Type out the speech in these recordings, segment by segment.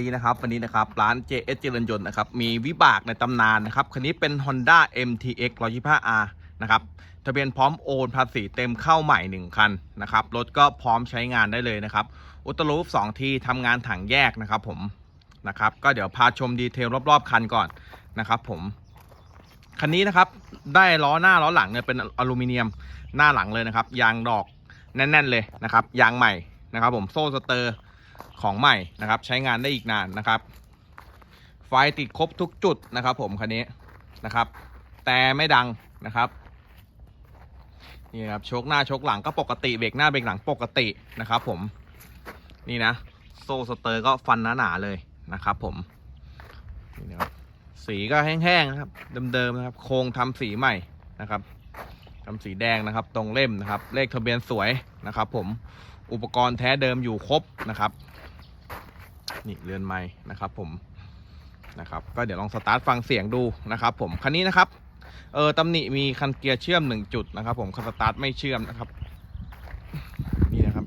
ดีนะครับวันนี้นะครับร้าน JS เจริญยนต์นะครับมีวิบากในตำนานนะครับคันนี้เป็น Honda MTX 125R นะครับทะเบียนพร้อมโอนภาษีเต็มเข้าใหม่ 1 คันนะครับรถก็พร้อมใช้งานได้เลยนะครับอุตลูฟ2ทีทำงานถังแยกนะครับผมนะครับก็เดี๋ยวพาชมดีเทลรอบๆ คันก่อนนะครับผมคันนี้นะครับได้ล้อหน้าล้อหลังเนี่ยเป็นอลูมิเนียมหน้าหลังเลยนะครับ ยางดอกแน่น ๆ เลยนะครับ ยางใหม่นะครับผมโซ่สเตอร์ ของใหม่นะครับ ใช้งานได้อีกนานนะครับ ไฟติดครบทุกจุดนะครับ ผมคันนี้นะครับ แต่ไม่ดังนะครับนี่ครับโชคหน้าโชคหลังก็ปกติเบรกหน้าเบรกหลังปกตินะครับ ผมนี่นะ โซ่สเตอร์ก็ฟันหนาๆเลยนะครับผมนี่นะครับสีก็แห้งๆนะครับเดิมๆนะครับ โครงทำสีใหม่นะครับทำสีแดงนะครับ ตรงเล่มนะครับ เลขทะเบียนสวยนะครับ ผม อุปกรณ์แท้เดิมอยู่ครบนะครับ นี่เรือนไม้นะครับผมนะครับ ก็เดี๋ยวลองสตาร์ทฟังเสียงดูนะครับ ผมคันนี้นะครับเออตำหนิมีคันเกียร์เชื่อมหนึ่งจุดนะครับผมคันสตาร์ทไม่เชื่อมนะครับนี่นะครับ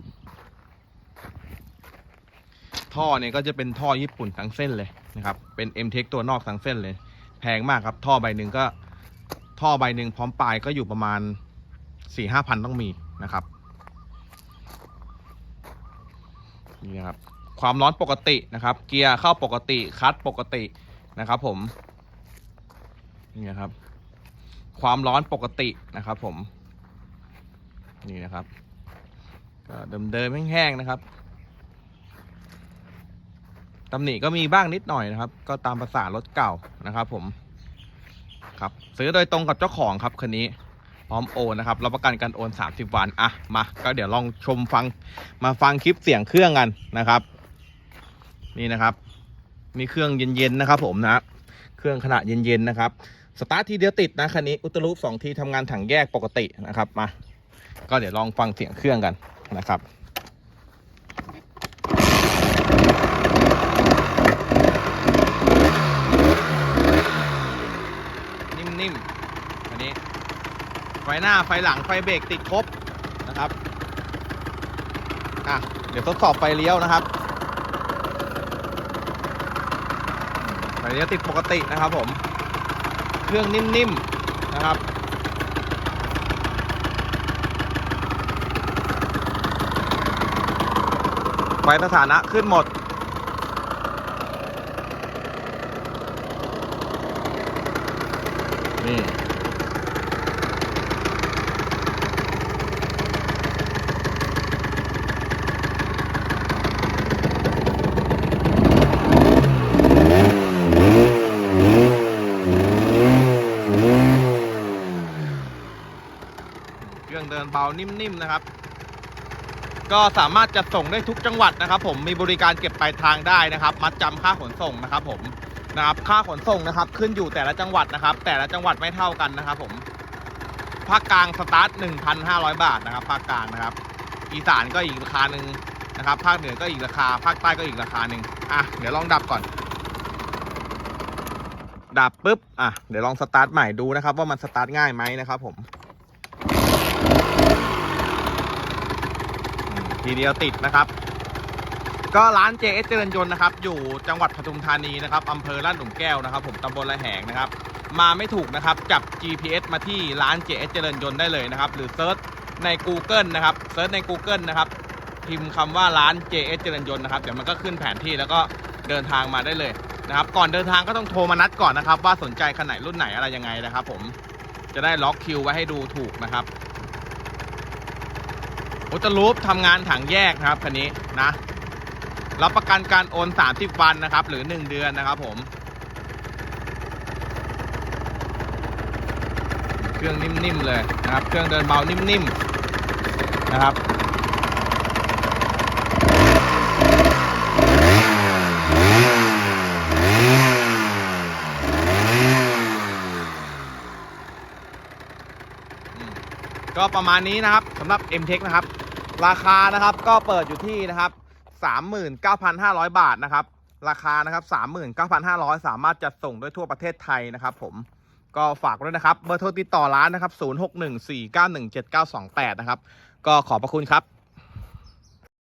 ท่อเนี่ยก็จะเป็นท่อญี่ปุ่นทั้งเส้นเลยนะครับ เป็น m t e c ตัวนอกทั้งเส้นเลย แพงมากครับ ท่อใบหนึ่งก็ท่อใบหนึ่งพร้อมปลายก็อยู่ประมาณสี่ห้าพันต้องมีนะครับ นี่นะครับ ความร้อนปกตินะครับ เกียร์เข้าปกติคัตปกตินะครับผมนี่นะครับ ความร้อนปกตินะครับผม นี่นะครับก็เดิมๆแห้งๆนะครับตำหนิก็มีบ้างนิดหน่อยนะครับ ก็ตามภาษารถเก่านะครับ ผมครับ ซื้อโดยตรงกับเจ้าของครับคันนี้ พร้อมโอนนะครับรับประกันการโอน 30 วันอะมาก็เดี๋ยวลองชมฟังมาฟังคลิปเสียงเครื่องกันนะครับ นี่นะครับนี่เครื่องเย็นๆนะครับ ผมนะเครื่องขนาดเย็นๆนะครับสตาร์ททีเดียวติดนะคันนี้อุตลุปสองทีทำงานถังแยกปกตินะครับมาก็เดี๋ยวลองฟังเสียงเครื่องกันนะครับนิ่มๆอันนี้ ไฟหน้าไฟหลังไฟเบรกติดครบนะครับอะเดี๋ยวทดสอบไฟเลี้ยวนะครับไฟเลี้ยวติดปกตินะครับผม เครื่องนิ่มๆนะครับไฟสถานะขึ้นหมดนี่ เดินเบานิ่มๆนะครับ ก็สามารถจะส่งได้ทุกจังหวัดนะครับ ผมมีบริการเก็บปลายทางได้นะครับ มัดจำค่าขนส่งนะครับ ผมนะครับค่าขนส่งนะครับ ขึ้นอยู่แต่ละจังหวัดนะครับ แต่ละจังหวัดไม่เท่ากันนะครับ ผมภาคกลางสตาร์ท 1,500 บาทนะครับภาคกลางนะครับ อีสานก็อีกราคาหนึ่งนะครับ ภาคเหนือก็อีกราคา ภาคใต้ก็อีกราคาหนึ่งอะเดี๋ยวลองดับก่อน ดับปุ๊บอะเดี๋ยวลองสตาร์ทใหม่ดูนะครับ ว่ามันสตาร์ทง่ายไหมนะครับ ผม ทีเดียวติดนะครับ ก็ร้าน JS เจริญยนต์นะครับ อยู่จังหวัดปทุมธานีนะครับอำเภอลาดหลุมแก้วนะครับ ผมตำบลละแหงนะครับ มาไม่ถูกนะครับ จับ GPS มาที่ร้าน JS เจริญยนต์ได้เลยนะครับ หรือเซิร์ชใน Google นะครับเซิร์ชใน Google นะครับพิมพ์คำว่าร้าน JS เจริญยนต์นะครับ เดี๋ยวมันก็ขึ้นแผนที่แล้วก็เดินทางมาได้เลยนะครับ ก่อนเดินทางก็ต้องโทรมานัดก่อนนะครับ ว่าสนใจคันไหนรุ่นไหนอะไรยังไงนะครับ ผมจะได้ล็อกคิวไว้ให้ดูถูกนะครับ อุตลูปทำงานถังแยกนะครับคันนี้นะรับประกันการโอน 30 วันนะครับ หรือ 1 เดือนนะครับผม เครื่องนิ่มๆเลยนะครับ เครื่องเดินเบานิ่มๆนะครับ ก็ประมาณนี้นะครับสำหรับ m t e c h นะครับ ราคานะครับก็เปิดอยู่ที่นะครับ 39,500 บาทนะครับ ราคานะครับ 39,500 สามารถจัดส่งด้วยทั่วประเทศไทยนะครับ ผมก็ฝากด้วยนะครับ เบอร์โทรติดต่อร้านนะครับ 0614917928 นะครับ ก็ขอบพระคุณครับ